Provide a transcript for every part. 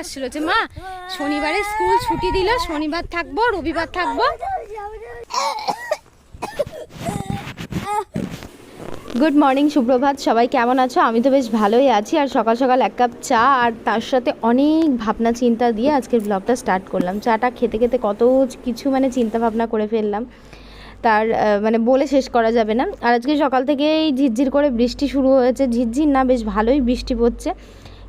আসছিল যে, মা, শনিবারে স্কুল ছুটি দিল, শনিবার থাকব, রবিবার থাকব। গুড মর্নিং সুপ্রভাত। সবাই কেমন আছো? আমি তো বেশ ভালোই আছি। আর সকাল সকাল এক কাপ চা আর তার সাথে অনেক ভাবনা চিন্তা দিয়ে আজকের ব্লগটা স্টার্ট করলাম। চাটা খেতে খেতে কত কিছু মানে চিন্তা ভাবনা করে ফেললাম। তার মানে বলে শেষ করা যাবে না। আর আজকে সকাল থেকেই ঝিরঝির করে বৃষ্টি শুরু হয়েছে। ঝিরঝির না, বেশ ভালোই বৃষ্টি পড়ছে।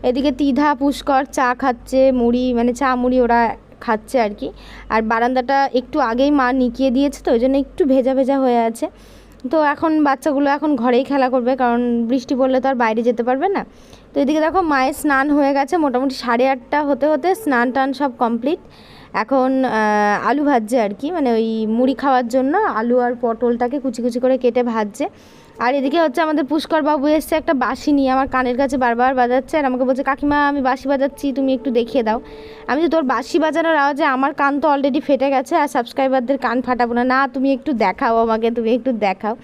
এদিকে তিধা, পুষ্কর, চা খাচ্ছে, মুড়ি মানে চা, মুড়ি ওরা খাচ্ছে আর কি। আর বারান্দাটা একটু আগেই মা নিকিয়ে দিয়েছে তো ওই জন্য একটু ভেজা ভেজা হয়ে আছে। তো এখন বাচ্চাগুলো এখন ঘরেই খেলা করবে, কারণ বৃষ্টি পড়লে তো আর বাইরে যেতে পারবে না। তো এদিকে দেখো মায়ের স্নান হয়ে গেছে, মোটামুটি সাড়ে আটটা হতে হতে স্নান টান সব কমপ্লিট। এখন আলু ভাজছে আর কি মানে ওই মুড়ি খাওয়ার জন্য আলু আর পটলটাকে কুচি কুচি করে কেটে ভাজছে। আর এদিকে হচ্ছে আমাদের পুষ্কর বাবু এসছে একটা বাঁশি নিয়ে, আমার কানের কাছে বারবার বাজাচ্ছে আর আমাকে বলছে, কাকিমা, আমি বাঁশি বাজাচ্ছি, তুমি একটু দেখিয়ে দাও। আমি তো তোর বাঁশি বাজানোর আওয়াজে আমার কান তো অলরেডি ফেটে গেছে আর সাবস্ক্রাইবারদের কান ফাটাবো না। না, তুমি একটু দেখাও আমাকে, তুমি একটু দেখাও।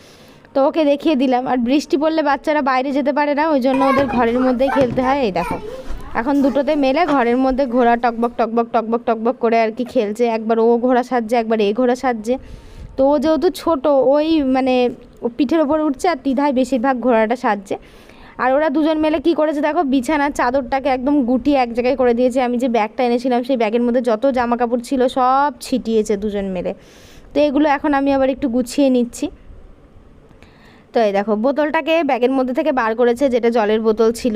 তো ওকে দেখিয়ে দিলাম। আর বৃষ্টি পড়লে বাচ্চারা বাইরে যেতে পারে না, ওই জন্য ওদের ঘরের মধ্যেই খেলতে হয়, এই দেখো। এখন দুটোতে মেলে ঘরের মধ্যে ঘোড়া টকবক টকবক টকবক টকবক করে আর কি খেলছে। একবার ও ঘোড়া সাজছে, একবার এ ঘোড়া সাজছে। তো ও যেহেতু ছোটো, ওই মানে পিঠের ওপর উঠছে আর তিধায় বেশিরভাগ ঘোড়াটা সাজছে। আর ওরা দুজন মেলে কি করেছে দেখো, বিছানার চাদরটাকে একদম গুটি এক জায়গায় করে দিয়েছে। আমি যে ব্যাগটা এনেছিলাম, সেই ব্যাগের মধ্যে যত জামা কাপড় ছিল সব ছিটিয়েছে দুজন মেলে। তো এগুলো এখন আমি আবার একটু গুছিয়ে নিচ্ছি। তো এই দেখো, বোতলটাকে ব্যাগের মধ্যে থেকে বার করেছে যেটা জলের বোতল ছিল।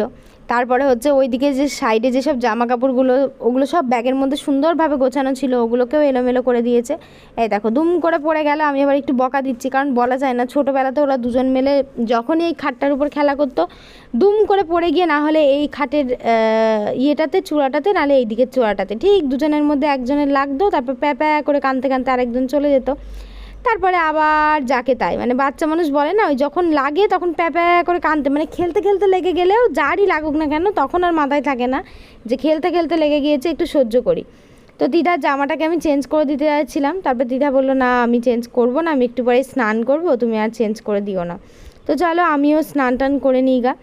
তারপরে হচ্ছে ওইদিকে যে সাইডে যেসব জামা কাপড়গুলো ওগুলো সব ব্যাগের মধ্যে সুন্দরভাবে গোছানো ছিল, ওগুলোকেও এলোমেলো করে দিয়েছে। এই দেখো, দুম করে পড়ে গেল, আমি আবার একটু বকা দিচ্ছি, কারণ বলা যায় না, ছোটোবেলাতে ওরা দুজন মিলে যখনই এই খাটটার উপর খেলা করতো, দুম করে পড়ে গিয়ে না হলে এই খাটের ইয়েটাতে, চূড়াটাতে, নাহলে এই দিকের চূড়াটাতে। ঠিক দুজনের মধ্যে একজনের লাগতো, তারপর প্যা প্যা, করে কানতে কানতে আরেকজন চলে যেত। তারপরে আবার যাকে তাই। মানে বাচ্চা মানুষ বলে না, ওই যখন লাগে তখন প্যা প্যা করে কানতে মানে খেলতে খেলতে লেগে গেলেও যারই লাগুক না কেন, তখন আর মাথায় থাকে না যে খেলতে খেলতে লেগে গিয়েছে, একটু সহ্য করি। তো দিদার জামাটাকে আমি চেঞ্জ করে দিতে যাচ্ছিলাম। তারপর দিদা বলল, না, আমি চেঞ্জ করব না, আমি একটু পরে স্নান করব, তুমি আর চেঞ্জ করে দিও না। তো চলো আমিও স্নান টান করে নিই গা।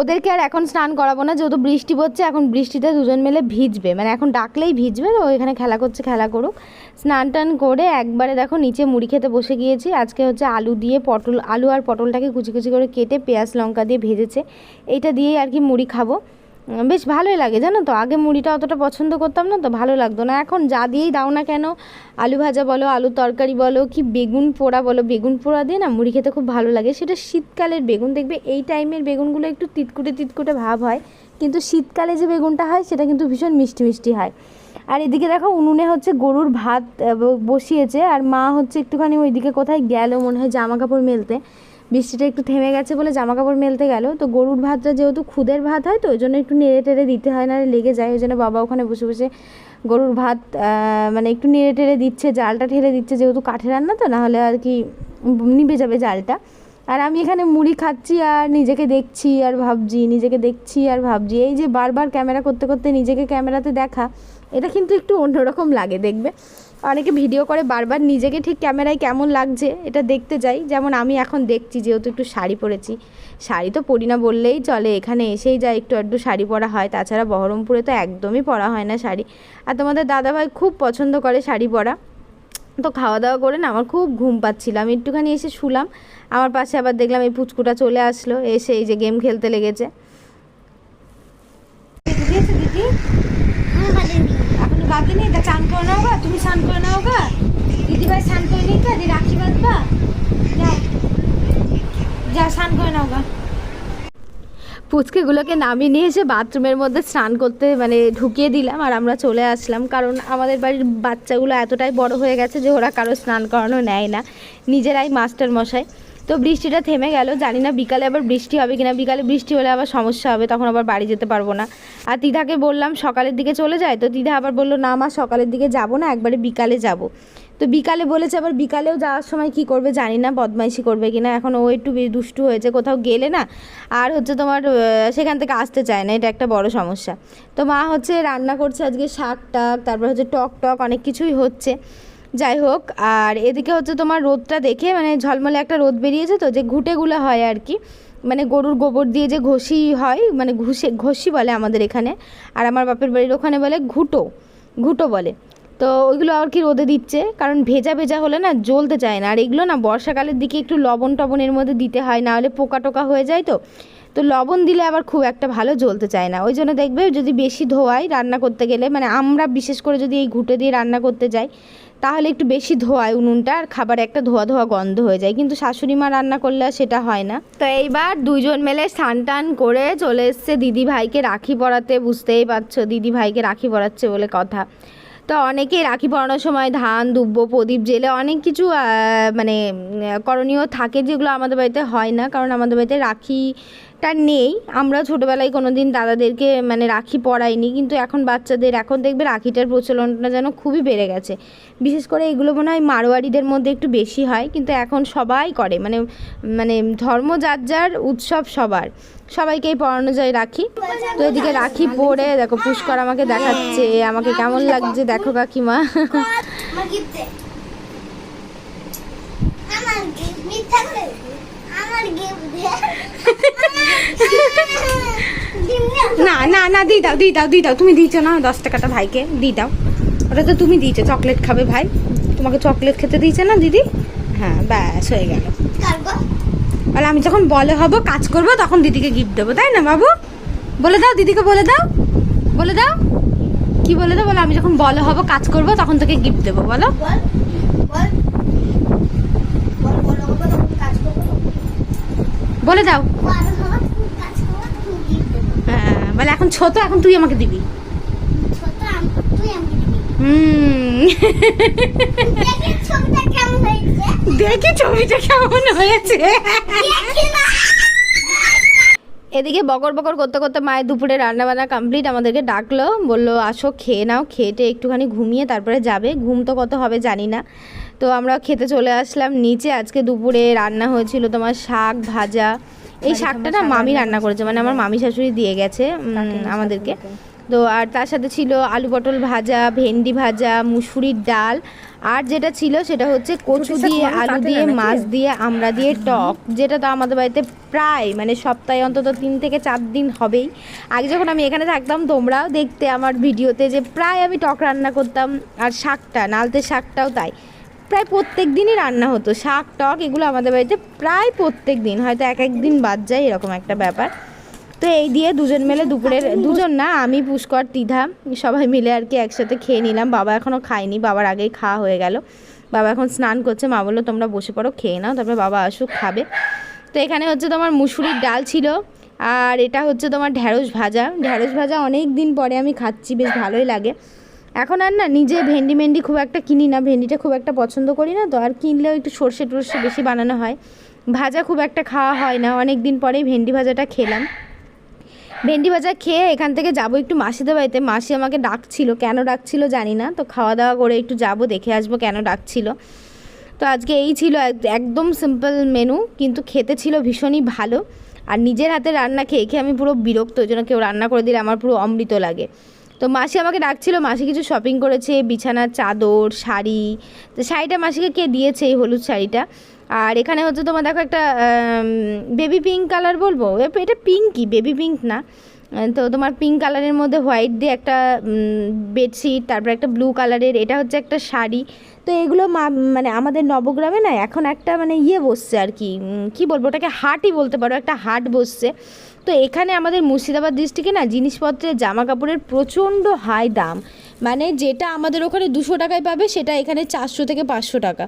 ওদেরকে আর এখন স্নান করাবো না, যেহেতু বৃষ্টি পড়ছে, এখন বৃষ্টিতে দুজন মিলে ভিজবে। মানে এখন ডাকলেই ভিজবে, তো এখানে খেলা করছে, খেলা করুক। স্নান টান করে একবারে দেখো নিচে মুড়ি খেতে বসে গিয়েছি। আজকে হচ্ছে আলু দিয়ে পটল, আলু আর পটলটাকে কুচি কুচি করে কেটে পেঁয়াজ লঙ্কা দিয়ে ভেজেছে। এইটা দিয়েই আর কি মুড়ি খাব। বেশ ভালোই লাগে, জানো তো? আগে মুড়িটা অতটা পছন্দ করতাম না তো, ভালো লাগতো না। এখন যা দিয়েই দাও না কেন, আলু ভাজা বলো আলু তরকারি বলো, কি বেগুন পোড়া বলো, বেগুন পোড়া দিয়ে না মুড়ি খেতে খুব ভালো লাগে। সেটা শীতকালের বেগুন, দেখবে এই টাইমের বেগুনগুলো একটু তিতকুটে তিতকুটে ভাব হয়, কিন্তু শীতকালে যে বেগুনটা হয়, সেটা কিন্তু ভীষণ মিষ্টি মিষ্টি হয়। আর এদিকে দেখো, উনুনে হচ্ছে গরুর ভাত বসিয়েছে, আর মা হচ্ছে একটুখানি ওইদিকে কোথায় গেল, মনে হয় জামা কাপড় মেলতে। বৃষ্টিটা একটু থেমে গেছে বলে জামা কাপড় মেলতে গেল। তো গরুর ভাতটা যেহেতু খুদের ভাত হয়, তো ওই জন্য একটু নেড়ে টেড়ে দিতে হয় না লেগে যায়। ওই জন্য বাবা ওখানে বসে বসে গরুর ভাত মানে একটু নেড়ে টেড়ে দিচ্ছে, জালটা ঠেলে দিচ্ছে, যেহেতু কাঠের রান্না, তো নাহলে আর কি নিভে যাবে জালটা। আর আমি এখানে মুড়ি খাচ্ছি আর নিজেকে দেখছি আর ভাবছি, নিজেকে দেখছি আর ভাবছি। এই যে বারবার ক্যামেরা করতে করতে নিজেকে ক্যামেরাতে দেখা এটা কিন্তু একটু অন্যরকম লাগে, দেখবে। অনেকে ভিডিও করে বারবার নিজেকে ঠিক ক্যামেরায় কেমন লাগছে, এটা দেখতে যাই। যেমন আমি এখন দেখছি, যেহেতু একটু শাড়ি পরেছি। শাড়ি তো পরি না বললেই চলে, এখানে এসেই যায় একটু একটু শাড়ি পরা হয়। তাছাড়া বহরমপুরে তো একদমই পরা হয় না শাড়ি। আর তোমাদের দাদাভাই খুব পছন্দ করে শাড়ি পরা। তো খাওয়া দাওয়া করে না, আমার খুব ঘুম পাচ্ছিল। আমি একটুখানি এসে শুলাম, আমার পাশে আবার দেখলাম এই পুচকুটা চলে আসলো, এসে এই যে গেম খেলতে লেগেছে। দিদি। বাকি তা চান করে নাও গা, তুমি স্নান করে নাও গা। দিদিভাই স্নান করে নিই তা দিয়ে রাখি বাঁধবা যাও। যা স্নান করে নাও গা। পুচকেগুলোকে নামিয়ে নিয়ে এসে বাথরুমের মধ্যে স্নান করতে মানে ঢুকিয়ে দিলাম আর আমরা চলে আসলাম। কারণ আমাদের বাড়ির বাচ্চাগুলো এতটাই বড় হয়ে গেছে যে ওরা কারও স্নান করানো নেয় না। নিজেরাই মাস্টার মশাই তো বৃষ্টিটা থেমে গেল, জানি না বিকালে আবার বৃষ্টি হবে কিনা, বিকালে বৃষ্টি হলে আবার সমস্যা হবে, তখন আবার বাড়ি যেতে পারব না। আর দিদাকে বললাম সকালের দিকে চলে যায়, তো দিদা আবার বলল, না মা, সকালের দিকে যাব না, একবারে বিকালে যাব। তো বিকালে বলেছে, আবার বিকালেও যাওয়ার সময় কি করবে জানি না, বদমাইশি করবে কিনা, এখন ও একটু দুষ্টু হয়েছে, কোথাও গেলে না, আর হচ্ছে তোমার সেখান থেকে আসতে চায় না, এটা একটা বড় সমস্যা। তো মা হচ্ছে রান্না করছে আজকে শাক টাক তারপর হচ্ছে টক টক অনেক কিছুই হচ্ছে। যাই হোক, আর এদিকে হচ্ছে তোমার রোদটা দেখে মানে ঝলমলে একটা রোদ বেরিয়েছে তো, যে ঘুটেগুলো হয় আর কি। মানে গরুর গোবর দিয়ে যে ঘষি হয় মানে ঘুষে, ঘষি বলে আমাদের এখানে। আর আমার বাপের বাড়ির ওখানে বলে ঘুটো ঘুটো বলে। তো ওইগুলো আর কি রোদে দিচ্ছে, কারণ ভেজা ভেজা হলে না জ্বলতে চায় না। আর এগুলো না বর্ষাকালের দিকে একটু লবণ টবণের মধ্যে দিতে হয়, না হলে পোকা টোকা হয়ে যায় তো। তো লবণ দিলে আবার খুব একটা ভালো জ্বলতে চায় না। ওই জন্য দেখবে যদি বেশি ধোয়াই রান্না করতে গেলে মানে আমরা বিশেষ করে যদি এই ঘুটে দিয়ে রান্না করতে যাই, তাহলে একটু বেশি ধোয়ায় উনুনটা আর খাবার একটা ধোয়া ধোয়া গন্ধ হয়ে যায়। কিন্তু শাশুড়ি মা রান্না করলে সেটা হয় না। তো এইবার দুজন মিলে স্নান টান করে চলে এসছে দিদি ভাইকে রাখি পরাতে। বুঝতেই পারছ দিদি ভাইকে রাখি পরাচ্ছে বলে কথা। তো অনেকেই রাখি পড়ানোর সময় ধান, দুব্ব, প্রদীপ, জেলে অনেক কিছু মানে করণীয় থাকে যেগুলো আমাদের বাড়িতে হয় না। কারণ আমাদের বাড়িতে রাখিটা নেই। আমরা ছোটোবেলায় কোনো দিন দাদাদেরকে মানে রাখি পরাইনি। কিন্তু এখন বাচ্চাদের, এখন দেখবে রাখিটার প্রচলনটা যেন খুবই বেড়ে গেছে। বিশেষ করে এগুলো মনে হয় মারোয়ারিদের মধ্যে একটু বেশি হয়। কিন্তু এখন সবাই করে। মানে মানে ধর্ম যার উৎসব সবার। সবাইকেই পরানো যায় রাখি। তো এদিকে রাখি পরে দেখো পুষ্কর আমাকে দেখাচ্ছে আমাকে কেমন লাগছে দেখো কাকিমা। না? না না না দিয়ে দাও দিয়ে দাও দিয়ে দাও তুমি দিয়েছ না দশ টাকাটা ভাইকে দিয়ে দাও। ওটা তো তুমি দিয়েছ চকলেট খাবে ভাই। তোমাকে চকলেট খেতে দিয়েছে না দিদি? হ্যাঁ ব্যাস হয়ে গেল। আর আমি যখন বলে হব কাজ করব তখন দিদিকে গিফট দেবো তাই না বাবু? বলে দাও দিদিকে বলে দাও। বলে দাও। কি বলে দাও? বলো আমি যখন বলে হব কাজ করব তখন তোকে গিফট দেবো বলো। বল, দাও। হ্যাঁ বলে এখন ছোট এখন তুই আমাকে দিবি। হুম দেখি ছবিটা কেমন হয়েছে? দেখি ছবিটা কেমন হয়েছে। এদিকে বকর বকর করতে করতে মায়ের দুপুরে রান্না বান্না কমপ্লিট আমাদেরকে ডাকলো বলল আসো খেয়ে নাও খেটে একটুখানি ঘুমিয়ে তারপরে যাবে। ঘুম তো কত হবে জানি না। তো আমরা খেতে চলে আসলাম। নিচে আজকে দুপুরে রান্না হয়েছিল তোমার শাক ভাজা। এই শাকটা না মামি রান্না করেছে মানে আমার মামি শাশুড়ি দিয়ে গেছে আমাদেরকে। তো আর তার সাথে ছিল আলু পটল ভাজা ভেন্ডি ভাজা মুসুরির ডাল। আর যেটা ছিল সেটা হচ্ছে কচু দিয়ে আলু দিয়ে মাছ দিয়ে আমরা দিয়ে টক। যেটা তো আমাদের বাড়িতে প্রায় মানে সপ্তাহে অন্তত তিন থেকে চার দিন হবেই। আগে যখন আমি এখানে থাকতাম তোমরাও দেখতে আমার ভিডিওতে যে প্রায় আমি টক রান্না করতাম আর শাকটা নালতে শাকটাও তাই। প্রায় প্রত্যেক দিনই রান্না হতো। শাক টক এগুলো আমাদের বাড়িতে প্রায় প্রত্যেক দিন। হয়তো এক এক দিন বাদ যায় এরকম একটা ব্যাপার। তো এই দিয়ে দুজন মিলে দুপুরের, দুজন না, আমি, পুষ্কর, তিধা, সবাই মিলে আর কি একসাথে খেয়ে নিলাম। বাবা এখনও খায়নি, বাবার আগেই খাওয়া হয়ে গেল। বাবা এখন স্নান করছে, মা বলল, তোমরা বসে পড়ো, খেয়ে নাও, তারপরে বাবা আসুক, খাবে। তো এখানে হচ্ছে তোমার মুসুরির ডাল ছিল, আর এটা হচ্ছে তোমার ঢ্যাঁড়স ভাজা। ঢ্যাঁড়স ভাজা অনেক দিন পরে আমি খাচ্ছি, বেশ ভালোই লাগে। এখন আর না, নিজে ভেন্ডি মেন্ডি খুব একটা কিনি না, ভেন্ডিটা খুব একটা পছন্দ করি না, তো আর কিনলেও একটু সর্ষে টর্ষে বেশি বানানো হয়। ভাজা খুব একটা খাওয়া হয় না, অনেক দিন পরেই ভেন্ডি ভাজাটা খেলাম। ভেন্ডি ভাজা খেয়ে এখান থেকে যাব একটু মাসিদের বাড়িতে। মাসি আমাকে ডাকছিল, কেন ডাকছিল জানি না। তো খাওয়া দাওয়া করে একটু যাব, দেখে আসব কেন ডাকছিল। তো আজকে এই ছিল একদম সিম্পল মেনু কিন্তু খেতে ছিল ভীষণই ভালো। আর নিজের হাতে রান্না খেয়ে খেয়ে আমি পুরো বিরক্ত, ওই জন্য কেউ রান্না করে দিলে আমার পুরো অমৃত লাগে। তো মাসি আমাকে ডাকছিল, মাসি কিছু শপিং করেছে বিছানার চাদর, শাড়ি। তো শাড়িটা মাসিকে কে দিয়েছে এই হলুদ শাড়িটা? আর এখানে হচ্ছে তোমার দেখো একটা বেবি পিঙ্ক কালার বলব? এটা পিঙ্কই বেবি পিঙ্ক না। তো তোমার পিঙ্ক কালারের মধ্যে হোয়াইট দিয়ে একটা বেডশিট তারপর একটা ব্লু কালারের এটা হচ্ছে একটা শাড়ি। তো এগুলো মা- মানে আমাদের নবগ্রামে না, এখন একটা মানে ইয়ে বসছে আর কি কি বলব, ওটাকে হাটই বলতে পারো, একটা হাট বসছে। তো এখানে আমাদের মুর্শিদাবাদ ডিস্ট্রিক্টে না জিনিসপত্রের জামা কাপড়ের প্রচণ্ড হাই দাম। মানে যেটা আমাদের ওখানে দুশো টাকায় পাবে, সেটা এখানে চারশো থেকে পাঁচশো টাকা।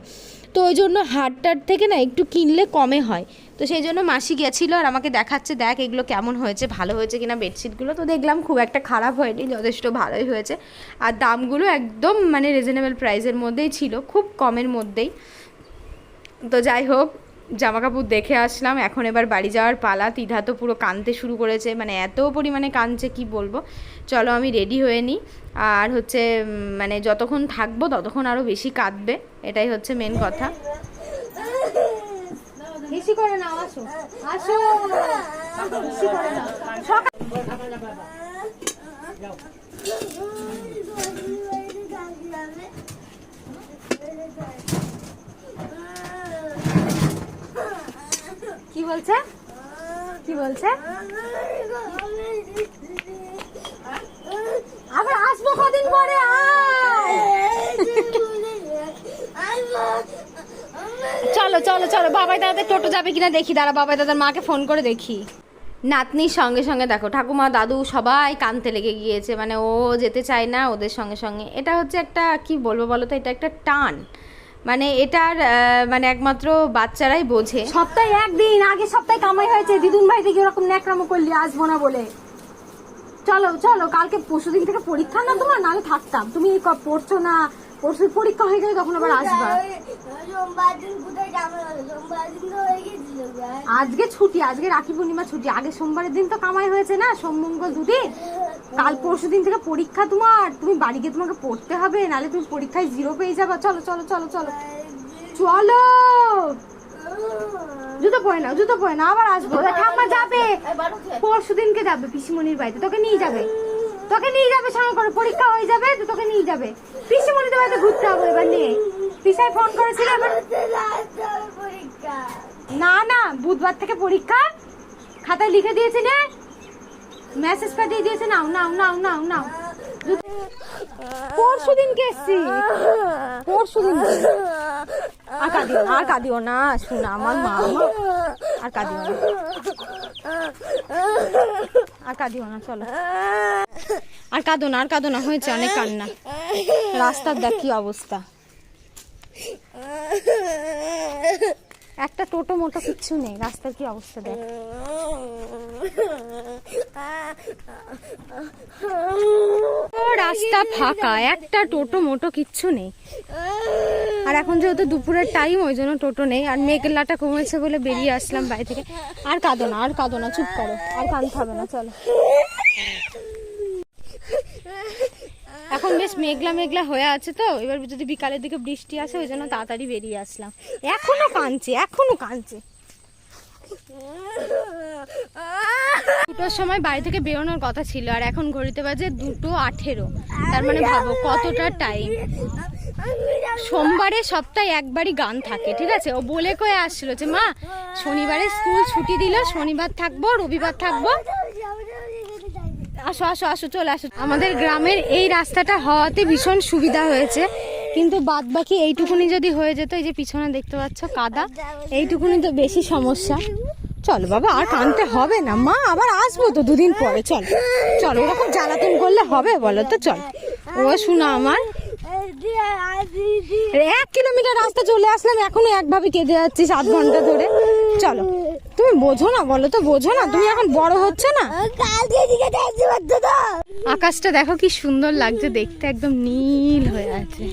তো ওই জন্য হাটটার থেকে না একটু কিনলে কমে হয়। তো সেই জন্য মাসি গেছিল আর আমাকে দেখাচ্ছে, দেখ এগুলো কেমন হয়েছে, ভালো হয়েছে কিনা বেডশিটগুলো তো দেখলাম খুব একটা খারাপ হয়নি, যথেষ্ট ভালোই হয়েছে। আর দামগুলো একদম মানে রিজনেবল প্রাইসের মধ্যেই ছিল, খুব কমের মধ্যেই। তো যাই হোক জামা কাপড় দেখে আসলাম। এখন এবার বাড়ি যাওয়ার পালা। তিধা তো পুরো কানতে শুরু করেছে। মানে এত পরিমাণে কানছে কি বলব? চলো আমি রেডি হয়ে নিই। আর হচ্ছে মানে যতক্ষণ থাকব ততক্ষণ আরও বেশি কাঁদবে। এটাই হচ্ছে মেন কথা। বেশি করে না আসো। আসো। বেশি করে না কি বলছে? কি বলছে? আবার আসব কদিন পরে চলো চলো চলো, বাবাই দাদাদের টোটো যাবে কিনা দেখি, দাঁড়া, বাবাই দাদার মাকে ফোন করে দেখি। নাতনির সঙ্গে সঙ্গে দেখো, ঠাকুমা, দাদু সবাই কানতে লেগে গিয়েছে মানে ও যেতে চায় না ওদের সঙ্গে সঙ্গে। এটা হচ্ছে একটা, কি বলব বলো তো, এটা একটা টান। মানে এটার মানে একমাত্র বাচ্চারাই বোঝে। সপ্তাহে একদিন, আগে সপ্তাহে কামাই হয়েছে। দিদুন ভাই থেকে ওরকম ন্যাকরামো করলি আসব না বলে। চলো চলো, কালকে পরশু দিন থেকে পরীক্ষা না তোমার? নাহলে থাকতাম। তুমি পড়ছো না? পরশু পরীক্ষা হয়ে গেলে তখন আবার আসবা। আজকে ছুটি, আজকে রাখি পূর্ণিমা ছুটি। আগে সোমবারের দিন তো কামাই হয়েছে না? সোম, মঙ্গল, দুদিন। কাল পরশু দিন থেকে পরীক্ষা তোমার। তুমি বাড়ি গিয়ে তোমাকে পড়তে হবে নাহলে তুমি পরীক্ষায় জিরো পেয়ে যাবে। চলো চলো চলো চলো। চলো! জুতো পরে নাও জুতো পরে নাও আবার আসব। ঠাম্মা যাবে। পরশু দিনকে যাবে পিসিমণির বাড়িতে তোকে নিয়ে যাবে। তোকে নিয়ে যাবে সঙ্গে করে পরীক্ষা হয়ে যাবে তো তোকে নিয়ে যাবে। পিসিমণিদের বাড়িতে ঘুরতে হবে এবার নিয়ে। পিসাই ফোন করেছিল এবার না না বুধবার থেকে পরীক্ষা। খাতায় লিখে দিয়েছি না? মেসেজ পাঠিয়ে দিয়েছে, নাও নাও নাও নাও নাও। পরশু দিনকে এসছি। পরশু দিন। আর কাঁদিও না, আর কাঁদিও না, শোনা আমার মা। আর কাঁদিও না। আর কাঁদিও না, চলো। আর কাঁদো না, আর কাঁদো না, হয়েছে অনেক কান্না। রাস্তার দেখ কি অবস্থা। একটা টোটো মোটো কিচ্ছু নেই, রাস্তার কি অবস্থা দেখ। রাস্তা ফাঁকা, একটা টোটো মোটো কিচ্ছু নেই। আর এখন যেহেতু দুপুরের টাইম ওই জন্য টোটো নেই। আর মেঘলাটা কমেছে বলে বেরিয়ে আসলাম বাড়ি থেকে। আর কাঁদো না, আর কাঁদো না, চুপ করো। আর কাঁদতে হবে না, চলো। এখন বেশ মেঘলা মেঘলা হয়ে আছে তো, এবার যদি বিকালের দিকে বৃষ্টি আসে, ওই জন্য তাড়াতাড়ি বেরিয়ে আসলাম। এখনও কাঁদছে এখনও কাঁদছে। দুটোর সময় বাড়ি থেকে বেরোনোর কথা ছিল, আর এখন ঘড়িতে বাজে দুটো আঠেরো। তার মানে ভাবো কতটা টাইম সোমবারে সপ্তাহে একবারই গান থাকে, ঠিক আছে? ও বলে কয়ে আসছিল যে, মা, শনিবারে স্কুল ছুটি দিল, শনিবার থাকব, রবিবার থাকব। আসো আসো আসো, চলে আসো। আমাদের গ্রামের এই রাস্তাটা হওয়াতে ভীষণ সুবিধা হয়েছে। কিন্তু বাদ বাকি এইটুকুনি যদি হয়ে যেত, এই যে পিছনে দেখতে পাচ্ছ কাদা, এইটুকুনি তো বেশি সমস্যা। চলো বাবা, আর কানতে হবে না। মা, আবার আসব তো দুদিন পরে। চল, চলো, ওরকম জ্বালাতন করলে হবে বলো তো? চল, ও শোনা আমার। এক কিলোমিটার রাস্তা চলে আসলাম, এখনও একভাবে কেঁদে যাচ্ছি আধ ঘণ্টা ধরে। চলো তুমি বোঝো না বলো তো বোঝো না তুমি এখন বড় হচ্ছে না? আকাশটা দেখো কি সুন্দর লাগছে দেখতে একদম নীল হয়ে আছে।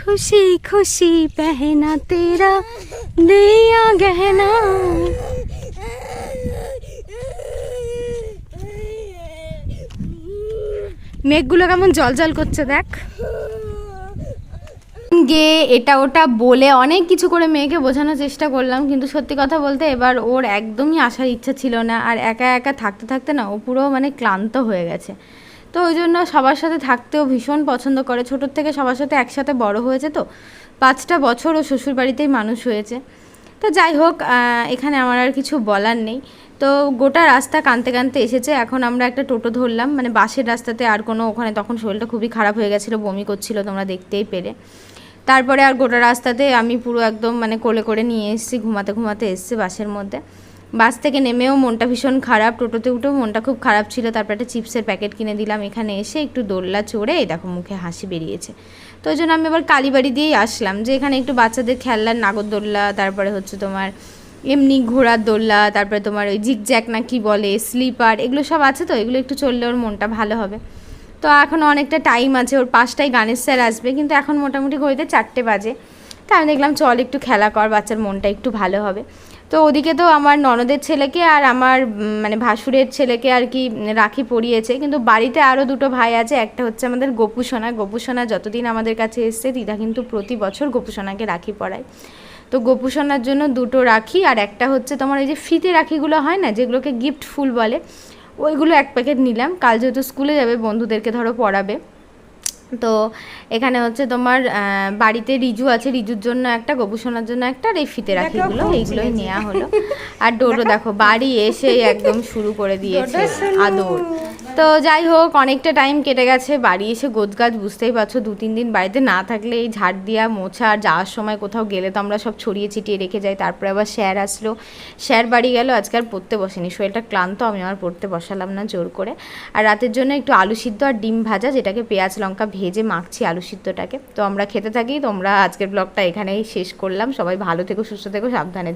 খুশি খুশি পেহনা তেরা দিয়া গহনা। মেঘগুলো কেমন জল জল করছে দেখ। গে এটা ওটা বলে অনেক কিছু করে মেয়েকে বোঝানোর চেষ্টা করলাম, কিন্তু সত্যি কথা বলতে এবার ওর একদমই আসার ইচ্ছা ছিল না, আর একা একা থাকতে থাকতে না ও পুরো মানে ক্লান্ত হয়ে গেছে। তো ওই জন্য সবার সাথে থাকতেও ভীষণ পছন্দ করে, ছোটোর থেকে সবার সাথে একসাথে বড় হয়েছে তো, পাঁচটা বছর ও শ্বশুরবাড়িতেই মানুষ হয়েছে। তো যাই হোক এখানে আমার আর কিছু বলার নেই। তো গোটা রাস্তা কানতে কানতে এসেছে, এখন আমরা একটা টোটো ধরলাম মানে বাসের রাস্তাতে আর কোনো, ওখানে তখন শরীরটা খুবই খারাপ হয়ে গেছিল, বমি করছিল তোমরা দেখতেই পেলে। তারপরে আর গোটা রাস্তাতে আমি পুরো একদম মানে কোলে করে নিয়ে এসেছি, ঘুমাতে ঘুমাতে এসেছি বাসের মধ্যে। বাস থেকে নেমেও মনটা ভীষণ খারাপ, টোটোতে উঠেও মনটা খুব খারাপ ছিল। তারপর একটা চিপসের প্যাকেট কিনে দিলাম, এখানে এসে একটু দোল্লা চড়ে এই দেখো মুখে হাসি বেরিয়েছে। তো ওই জন্য আমি আবার কালীবাড়ি দিয়েই আসলাম, যে এখানে একটু বাচ্চাদের খেলনার নাগরদোল্লা তারপরে হচ্ছে তোমার এমনি ঘোড়ার দোল্লা তারপরে তোমার ওই জিগজ্যাক না কি বলে, স্লিপার, এগুলো সব আছে তো? এগুলো একটু চললে ওর মনটা ভালো হবে। তো এখন অনেকটা টাইম আছে, ওর পাঁচটায় গানের স্যার আসবে, কিন্তু এখন মোটামুটি ঘড়িতে চারটে বাজে। তা আমি দেখলাম, চল একটু খেলা কর, বাচ্চার মনটা একটু ভালো হবে। তো ওদিকে তো আমার ননদের ছেলেকে আর আমার মানে ভাসুরের ছেলেকে আর কি রাখি পরিয়েছে কিন্তু বাড়িতে আরও দুটো ভাই আছে, একটা হচ্ছে আমাদের গোপুসোনা। গোপুসোনা যতদিন আমাদের কাছে এসছে, দিদা কিন্তু প্রতি বছর গোপুসোনাকে রাখি পরায় তো গোপুসোনার জন্য দুটো রাখি, আর একটা হচ্ছে তোমার এই যে ফিতে রাখিগুলো হয় না, যেগুলোকে গিফট ফুল বলে ওইগুলো এক প্যাকেট নিলাম। কাল যেহেতু স্কুলে যাবে বন্ধুদেরকে ধরো পড়াবে। তো এখানে হচ্ছে তোমার বাড়িতে রিজু আছে। রিজুর জন্য একটা গবুষণার জন্য একটা রেফিতে রাখি এগুলো এইগুলোই নেওয়া হলো। আর ডোডো দেখো বাড়ি এসে একদম শুরু করে দিয়েছে আদর। তো যাই হোক, অনেকটা টাইম কেটে গেছে। বাড়ি এসে গোছগাছ বুঝতেই পারছ, দু, তিন দিন বাড়িতে না থাকলে এই ঝাড় দিয়া, মোছা আর যাওয়ার সময় কোথাও গেলে তো আমরা সব ছড়িয়ে ছিটিয়ে রেখে যাই। তারপরে আবার স্যার আসলো। স্যার বাড়ি গেল, আজকে আর পড়তে বসেনি। শরীরটা ক্লান্ত, আমি আমার পড়তে বসালাম না জোর করে। আর রাতের জন্য একটু আলু সিদ্ধ আর ডিম ভাজা, যেটাকে পেঁয়াজ লঙ্কা ভেজে মাখছি আলু সিদ্ধটাকে। তো আমরা খেতে থাকি, তোমরা আজকের ব্লগটা এখানেই শেষ করলাম। সবাই ভালো থেকো, সুস্থ থেকো, সাবধানে